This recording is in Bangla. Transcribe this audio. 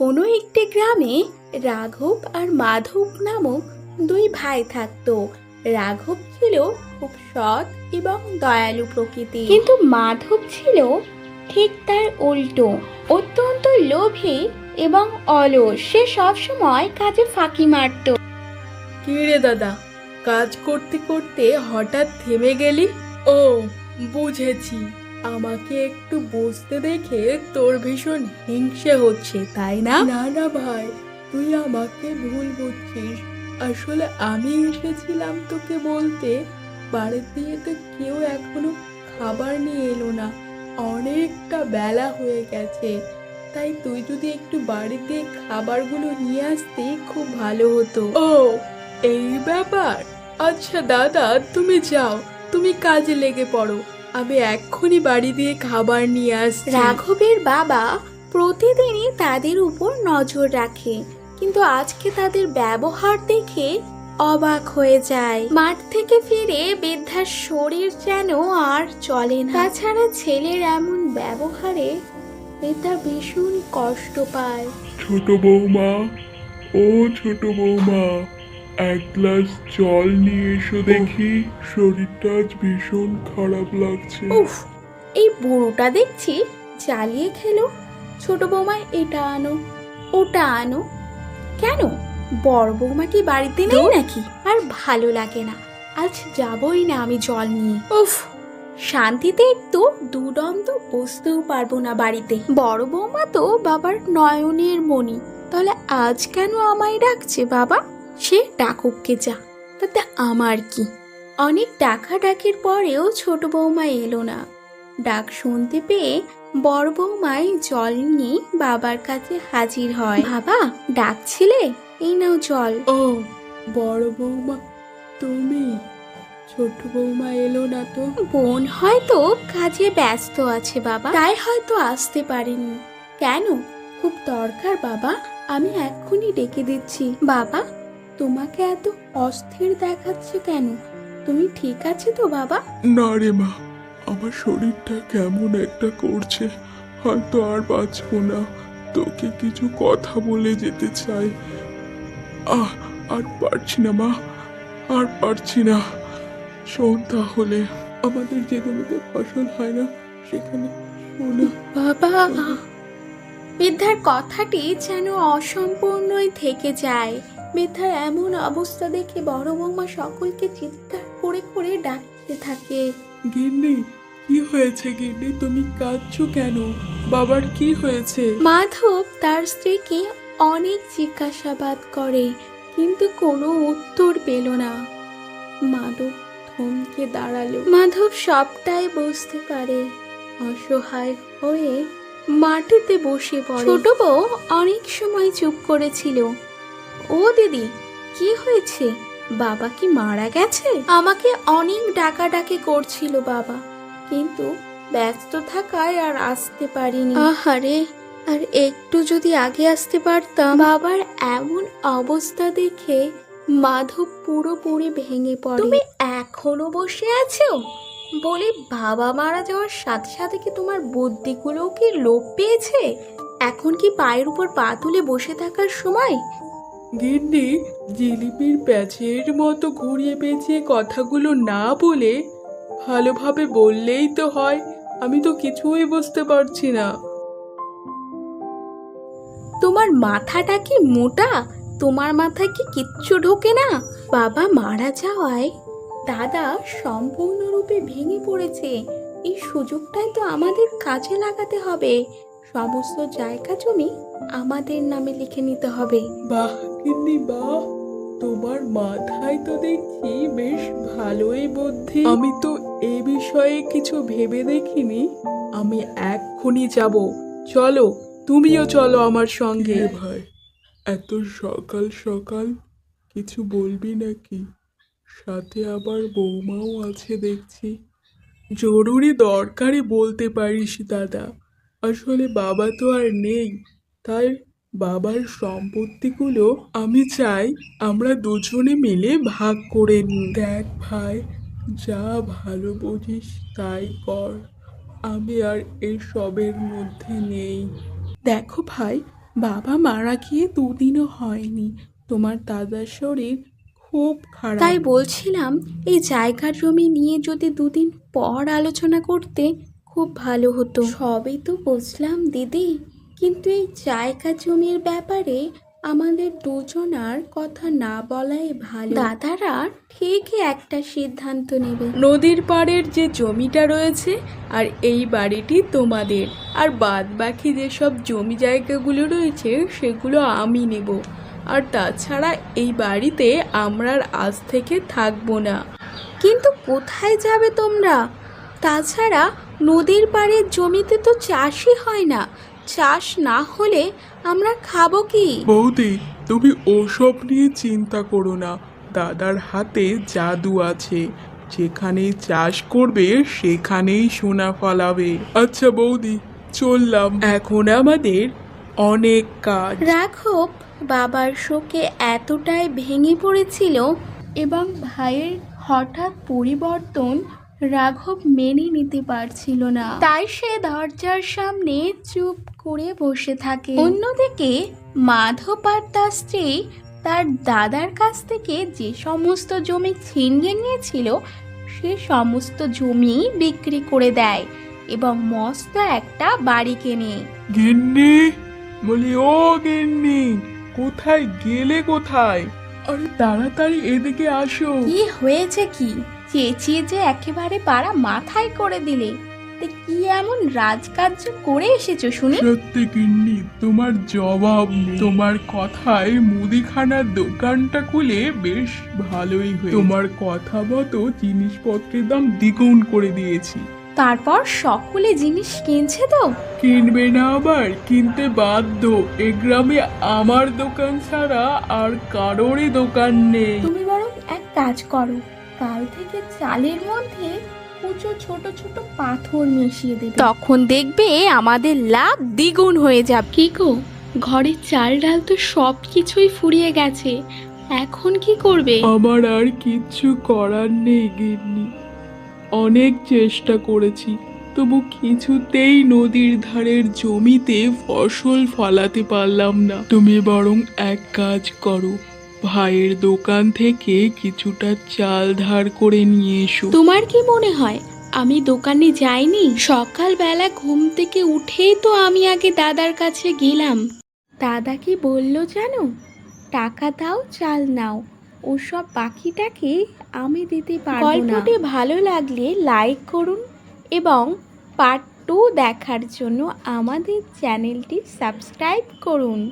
কোনো একটি গ্রামে রাঘব আর মাধব নামক দুই ভাই থাকতো। রাঘব ছিল খুব সৎ এবং দয়ালু প্রকৃতি কিন্তু মাধব ছিল ঠিক তার উল্টো, অত্যন্ত লোভী এবং অলস। সে সবসময় কাজে ফাঁকি মারতো। কি রে দাদা, কাজ করতে করতে হঠাৎ থেমে গেলি? ও, বুঝেছি। আমাকে একটু বসতে দেখে তোর ভীষণ হিংসে হচ্ছে তাই না? না না ভাই তুই আমাকে ভুল বুঝছিস। আসলে আমি এসেছিলাম তোকে বলতে। বাড়ি দিয়ে তো কেউ এখনও খাবার নিয়ে এলো না। অনেকটা বেলা হয়ে গেছে। তাই তুই যদি একটু বাড়িতে খাবারগুলো নিয়ে আসতে খুব ভালো হতো। ও এই ব্যাপার? আচ্ছা দাদা তুমি যাও। তুমি কাজে লেগে পড়ো। আমি এক্ষুনি বাড়ি দিয়ে খাবার নিয়ে আসছি। রাঘবের বাবা প্রতিদিনই তাদের উপর নজর রাখে কিন্তু আজকে তাদের ব্যবহার দেখে অবাক হয়ে যায়। মাঠ থেকে ফিরে বৃদ্ধার শরীর যেন আর চলে না। তাছাড়া ছেলের এমন ব্যবহারে বৃদ্ধা ভীষণ কষ্ট পায়। ছোট বৌমা ও ছোট বৌমা এক গ্লাস জল নিয়ে এসো দেখি শরীরটা আজ ভীষণ খারাপ লাগছে। উফ এই বুড়োটা দেখছি জ্বালিয়ে খেলো। ছোট বৌমা এটা আনো ওটা আনো। কেন? বড় বৌমা কি বাড়িতে নেই নাকি? আর ভালো লাগে না। আজ যাবই না আমি জল নিয়ে। উফ শান্তিতে একটু দুদন্ত বসতেও পারব না বাড়িতে। বড় বৌমা তো বাবার নয়নের মণি। তাহলে আজ কেন আমায় ডাকছে বাবা? সে ডাকুককে যা তাতে আমার কি? অনেক ডাকা ডাকের পরেও ছোট বৌমা এলো না। ডাক শুনতে পেয়ে বড় বৌমাই জল নিয়ে বাবার কাছে হাজির হয়। বাবা ডাকছিলে? এই নাও জল। ও বড় বৌমা তুমি? ছোট বৌমা এলো না তো? বোন হয়তো কাজে ব্যস্ত আছে বাবা। তাই হয়তো আসতে পারেনি। কেন? খুব দরকার বাবা আমি এক্ষুনি ডেকে দিচ্ছি। বাবা তোমাকে এত অস্থির দেখাচ্ছে কেন? তুমি ঠিক আছে তো বাবা? না রে মা আমার শরীরটা কেমন একটা করছে। হয়তো আর বাঁচবো না। তোকে কিছু কথা বলে যেতে চাই। আহ আর পারছি না মা আর পারছি না। শোন তাহলে আমাদের যে জমিতে ফসল হয় না সেখানে শোনা। বাবা! বৃদ্ধার কথাটি যেন অসম্পূর্ণই থেকে যায়। বৃদ্ধার এমন অবস্থা দেখে বড় বৌমা সকলকে চিৎকার করে করে ডাকতে থাকে। গিন্নি কি হয়েছে গিন্নি? তুমি কাঁদছো কেন? বাবার কি হয়েছে? মাধব তার স্ত্রীকে অনেক জিজ্ঞাসাবাদ করে কিন্তু কোনো উত্তর পেল না। মাধব থমকে দাঁড়াল। মাধব সবটাই বুঝতে পারে। অসহায় হয়ে মাটিতে বসে পড়ে। ছোট বউ অনেক সময় চুপ করেছিল। ও দিদি কি হয়েছে? বাবা কি মারা গেছে? আমাকে অনেক ডাকাডাকি করছিল বাবা কিন্তু ব্যস্ত থাকায় আর আসতে পারিনি। আহারে আর একটু যদি আগে আসতে পারতাম। বাবার এমন অবস্থা দেখে মাধব পুরোপুরি ভেঙে পড়ে। তুমি এখনও বসে আছো? বলে বাবা মারা যাওয়ার সাথে সাথে কি তোমার বুদ্ধিগুলো কি লোপ পেয়েছে? এখন কি পায়ের উপর পা তুলে বসে থাকার সময় গিন্নি, জিলিপির প্যাচের মতো ঘুরিয়ে পেঁচিয়ে কথাগুলো না বলে ভালোভাবে বললেই তো হয়, আমি তো কিছুই বুঝতে পারছি না। তোমার মাথাটা কি মোটা? তোমার মাথায় কি কিচ্ছু ঢোকে না? বাবা মারা যাওয়ায় দাদা সম্পূর্ণরূপে ভেঙে পড়েছে। এই সুযোগটাই তো আমাদের কাজে লাগাতে হবে। সমস্ত জায়গা জমি আমাদের নামে লিখে নিতে হবে। বাহ গিন্নি বাহ। তোমার মাথায় তো দেখছি বেশ ভালোই বুদ্ধি। আমি তো এ বিষয়ে কিছু ভেবে দেখিনি। আমি এক্ষুনি যাব। চলো তুমিও চলো আমার সঙ্গে। ভাই এত সকাল সকাল কিছু বলবি নাকি? সাথে আবার বৌমাও আছে দেখছি। জরুরি দরকারে বলতে পারিস দাদা। আসলে বাবা তো আর নেই। তাই বাবার সম্পত্তিগুলো আমি চাই, আমরা দুজনে মিলে ভাগ করে নিই। দেখ ভাই, যা ভালো বুঝিস তাই কর। আমি আর এই সবের মধ্যে নেই। দেখো ভাই, বাবা মারা গিয়ে দুদিনও হয়নি। তোমার দাদার শরীর খুব খারাপ। তাই বলছিলাম, এই জায়গার জমি নিয়ে যদি দুদিন পর আলোচনা করতে খুব ভালো হতো। সবই তো বুঝলাম দিদি। কিন্তু এই জায়গা জমির ব্যাপারে আমাদের দুজনার কথা না বলাই ভালো। দাদারা ঠিকই একটা সিদ্ধান্ত নেবে। নদীর পাড়ের যে জমিটা রয়েছে আর এই বাড়িটি তোমাদের। আর বাদ বাকি যেসব জমি জায়গাগুলো রয়েছে সেগুলো আমি নেব। আর তাছাড়া এই বাড়িতে আমরা আর আজ থেকে থাকব না। কিন্তু কোথায় যাবে তোমরা? তাছাড়া নদীর পাড়ের জমিতে তো চাষই হয় না। চাষ না হলে আমরা খাব কি? বৌদি তুমি ওসব নিয়ে চিন্তা করো না। দাদার হাতে জাদু আছে। যেখানে চাষ করবে সেখানেই সোনা ফলাবে। আচ্ছা বৌদি চললাম। এখন আমাদের অনেক কাজ। রাঘব বাবার শোকে এতটাই ভেঙে পড়েছিল এবং ভাইয়ের হঠাৎ পরিবর্তন রাঘব মেনে নিতে পারছিল না। তাই সে দরজার সামনে চুপ করে বসে থাকে। অন্যদিকে মাধব আর তার স্ত্রী তার দাদার কাছ থেকে যে সমস্ত জমি ছিনিয়ে নিয়েছিল সে সমস্ত জমি বিক্রি করে দেয় এবং মস্ত একটা বাড়ি কেনে। গিন্নি বলি ও গিন্নি কোথায় গেলে কোথায়? আরে তাড়াতাড়ি এদিকে আসো। কি হয়েছে কি? চেঁচিয়ে যে একেবারে পাড়া মাথায় করে দিলে তে কি এমন রাজকার্য করে এসেছ শুনি? সত্যি গিন্নি তোমার জবাব তোমার কথায় মুদিখানার দোকানটা খুলে বেশ ভালোই হয়ে তোমার কথা মতো জিনিসপত্রের দাম দ্বিগুণ করে দিয়েছি। তারপর সকলে জিনিস কিনছে তো? কিনবে না আবার কিনতে বাধ্য। এ গ্রামে আমার দোকান ছাড়া আর কারোরই দোকান নেই। তুমি বরং এক কাজ করো কাল থেকে চালের মধ্যে কুচো ছোট ছোট পাথর মিশিয়ে দেবে। তখন দেখবে আমাদের লাভ দ্বিগুণ হয়ে যাবে। কি গো? ঘরের চাল ডাল তো সব কিছুই ফুরিয়ে গেছে। এখন কি করবে? আমার আর কিচ্ছু করার নেই গিন্নি। অনেক চেষ্টা করেছি তবু কিছুতেই নদীর ধারের জমিতে ফসল ফলাতে পারলাম না। তুমি বরং এক কাজ করো ভাইয়ের দোকান থেকে কিছুটা চাল ধার করে নিয়ে এসো। তোমার কি মনে হয় আমি দোকানে যাইনি? সকালবেলা ঘুম থেকে উঠেই তো আমি আগে দাদার কাছে গেলাম। দাদা কি বলল জানো? টাকা দাও চাল নাও। ওসব বাকিটাকে আমি দিতে পারব না। গল্পটি ভালো লাগলে লাইক করুন এবং পার্ট টু দেখার জন্য আমাদের চ্যানেলটি সাবস্ক্রাইব করুন।